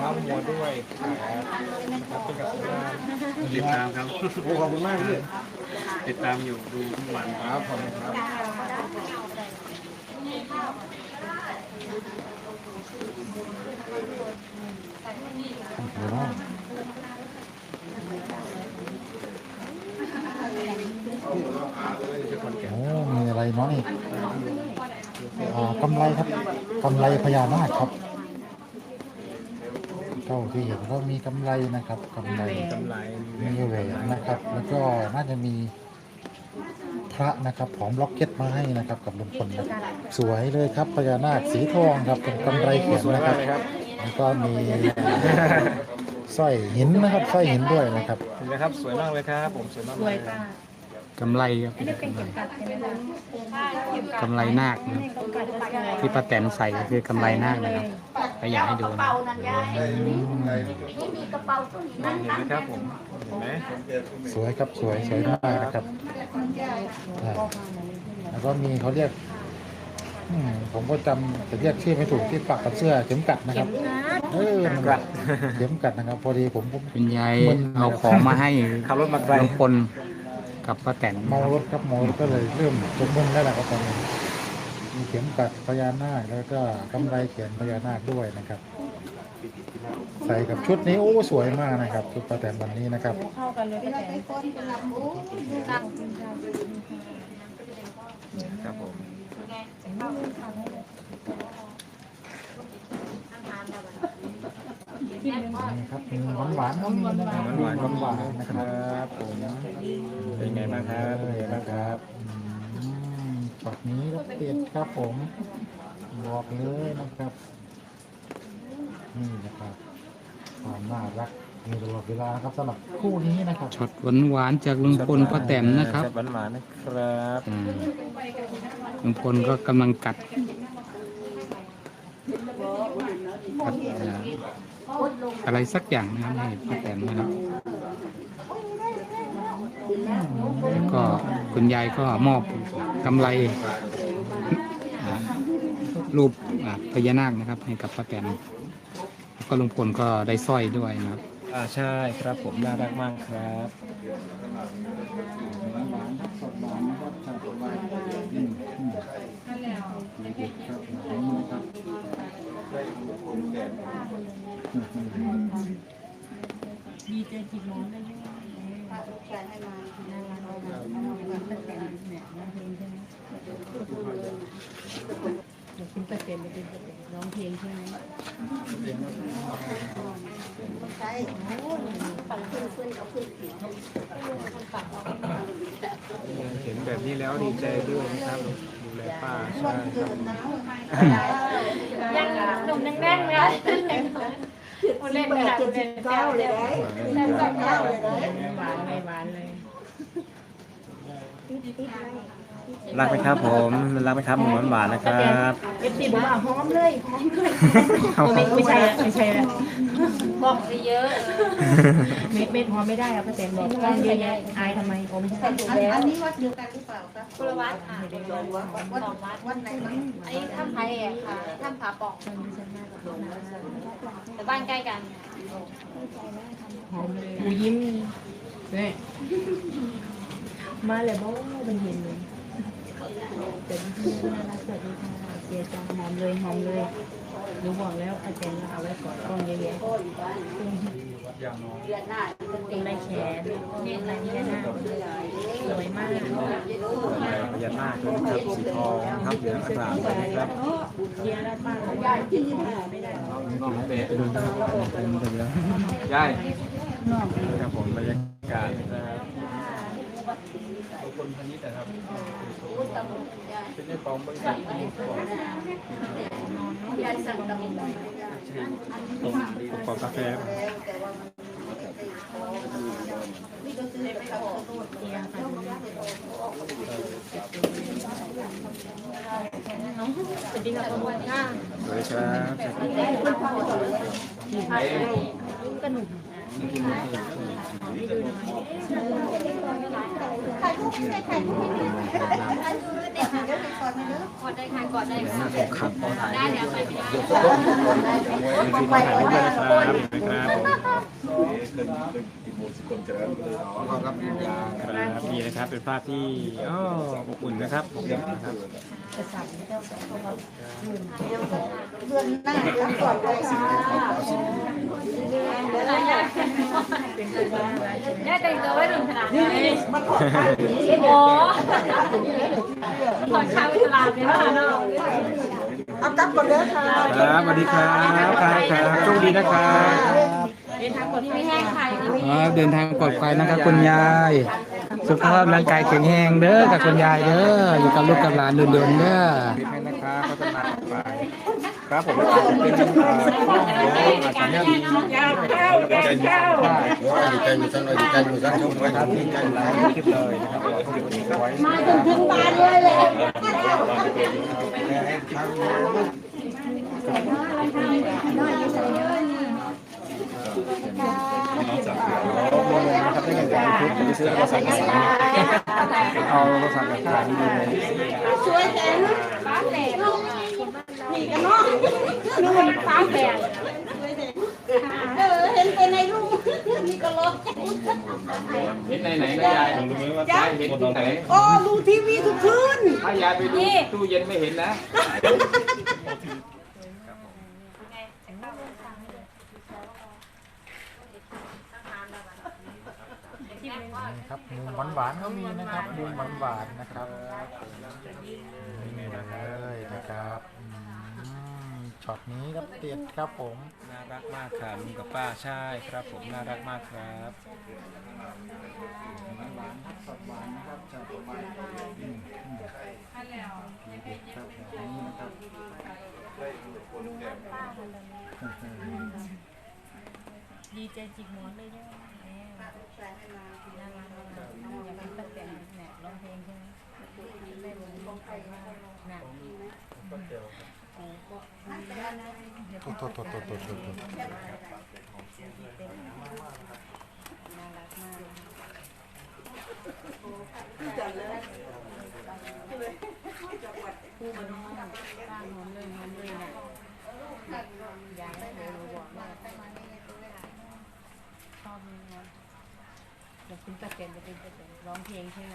พระมัวด้วยครับเป็นกับงาติดตามครับโอ้ขอบคุณมากพี่ติดตามอยู่ดูทุกวันครับขอบคุณครับโอ้มีอะไรนาะนี่อ่ากำไรครับกำไรพญานาคครับ เท่าที่เห็นก็มีกำไรนะครับกำไรกำไรมีแหวนนะครับ แล้วก็น่าจะมีพระนะครับผอมล็อกเก็ตมาให้นะครับกับลุงพลนะสวยเลยครับพญานาคสีทองครับเป็นกำไรเขียนสวยนะคมารักบ เลยครับแล้วก็มีสร้อยหินนะครับสร้อยหินด้วยนะครับ เห็นไหมครับ สวยมากเลยครับ ผมสวยมากสเลวยยป้า กำไรครับอันนี้เป็นเข็มกัดใช่ไหมคะกำไรนาคนะครับเข็มกัดอะไรที่ป้าแตนใส่ก็คือกำไรนาคนะครับก็อยากให้ดูนะเห็นไหมครับผมเห็นไหมสวยครับสวยสวยมากนะครับอ่าแล้วก็มีเขาเรียกอืมผมก็จำจะเรียกชื่อไม่ถูกที่ปักกับเสื้อเข็มกัดนะครับ เออมันกัดเข็มกัดนะครับ พอดีผมผม คุณยายมึนเอาของมาให้ขับรถมาไกล ลุงพล กับป้าแตนเมารถครับเมารถก็เลยเริ่มจมมึนแล้วแหละครับตอนนี้มีเข็มกัดพญานาคแล้วก็กำไรเขียนพญานาคด้วยนะครับ ใส่กับชุดนี้โอ้สวยมากนะครับชุดประแตนวันนี้นะครับ เข้ากันเลยป้าแตนครับผม นี่ครับมีหวานหวานๆก็มีนะครับหวานหวานๆหวานๆนะนะคครัรับบผมเป็นไงบ้างครับเป็นไงบ้างครับอืมช็อตนี้รถติดครับผม บอกเลยนะครับ นี่นะครับ ความน่ารักมีตลอดเวลานะครับสำหรับคู่นี้นะครับ ช็อตหวานๆจากลุงพลป้าแตนนะครับหวานหวานๆนะครับอืมลุงพลก็กำลังกัดกัดเอ่อ อะไรสักอย่างนะครับให้ป้าแตนนะครับแล้วก็คุณยายก็มอบกำไรอ่ารูปอ่าพญานาคนะครับ ให้กับป้าแตนแล้วก็ลุงพลก็ได้สร้อยด้วยนะครับอ่าใช่ครับผมน่ารักมากครับดี เจจิตน้องได้ไหมเดี๋ยวคุณป้าแตนไปเป็นป้าแตนร้องเพลงใช่ไหมเห็นแบบนี้แล้วดีใจด้วยนะครับดูแลป้าใช่ครับยังหนุ่มยังแน่นเลย เล่นแบบเจ็ดเก้าเลยได้เจ็ดเก้าเลยได้หวานไม่หวานเลยรักไหมครับผมรักไหมครับหมูหวานๆนะครับเอฟซีบอกว่าหอมเลยหอมเลยไม่ไม่ใช่ไม่ใช่ บอกไปเยอะเม็ดเม็ดหอมไม่ได้อะป้าแตนบอกกล้องเยอะแยะอายทำไมผมไม่ใช่อันนี้วัดเดียวกันหรือเปล่าครับกุลวัฒน์ค่ะสองวัดวัดวัดไหนบ้างอันนี้ถ้ำไผ่อะค่ะถ้ำผาป่องแต่บ้านใกล้กันหอมเลยกูยิ้มเนี่ยมาเลยบอกว่าเป็นเห็นเลยเป็นที่น่ารักสวัสดีค่ะ เจียจังหอมเลยหอมเลยหนูบอกแล้วอาจารย์เอาไว้ก่อนกล้องเยอะแยะตรงในแขนเนี่ยอะไรนี่หน้าสวยมากพญานาคนะครับสีทองนะครับเหลืองอร่ามเลยนะครับเชียร์ได้ป้าเขาได้ที่ไม่ได้น้องเตะดูนะครับยายครับผมบรรยากาศนะครับ คนพนิษนะครับเป็นในของบริษัทที่ของของกาแฟสวัสดีค่ะคุณค่ะสวัสดีครับ ถ่ายรูปไม่ได้ถ่ายรูปไม่ได้ถ่ายรูปไม่ได้เดี๋ยวไปก่อนกดได้ค่ะกดได้หค่ะน้าทองคำต้องถ่ายได้เดี๋ยวไปไม่ได้มีที่ถ่ายรูปด้วยนะครับนะครับผมครับนี่นะครับเป็นภาพที่อ้ออบอุ่นนะครับนะครับเดือนหน้าแล้วก่อนเลยค่ะ ได้แต่งตัวไว้ถึงขนาดนี้โอ้ขอชาวตลาดเนี่ยว่าเนาะเอากลับก่อนเด้อค่ะครับสวัสดีครับครับครับโชคดีนะครับนี่ไม่แห้งใครเดินทางปลอดภัยนะครับคุณยาย สุขภาพร่างกายแข็งแรงเด้อกับคุณยายเด้ออยู่กับลูกกับหลานเดินๆเด้อนะครับ ครับผมอาจจะเป็นอาจจะเนี่ยมีใจมีข้าวใจมีสักหน่อยใจมีสักช่วงครับที่ใจหลายคลิปเลยนะครับไว้มาจนถึงบ้านเลยแหละนะครับได้เงินจากยูทูบไปซื้อโทรศัพท์มาสั่งเอาโทรศัพท์มาถ่ายดีๆเลย สวยแข็งนี่กันเนาะ นู่นฟ้าแฝดเออเห็นไปในรูปนี่ก็รถเห็นไหนไหนนะยายผมรู้ไหมว่ายายเห็นที่ไหนโอ้ดูทีวีทุกคืนถ้ายายไปดูตู้เย็นไม่เห็นนะครับมุมหวานๆก็มีนะครับมุมหวานๆนะครับนี่เลยนะครับอืม ช็อตนี้ครับเด็ดครับผม น่ารักมากค่ะลุงกับป้าใช่ครับ ผมน่ารักมากครับดีใจจิกหมอนเลยเนี่ยแม่น่ารักน่ารักอยากเป็นป้าแตนเนี่ยร้องเพลงใช่ไหมได้วงร้องเพลงน่ะ โทษโทษโทษโทษโทษโทษโทษป้าหอมเลยหอมเลยนี่ยอยห้หนูบอกว่าชอบนี่นะอยากเป็นป้าแตนจะเป็นป้าแตนร้องเพลงใช่ไหม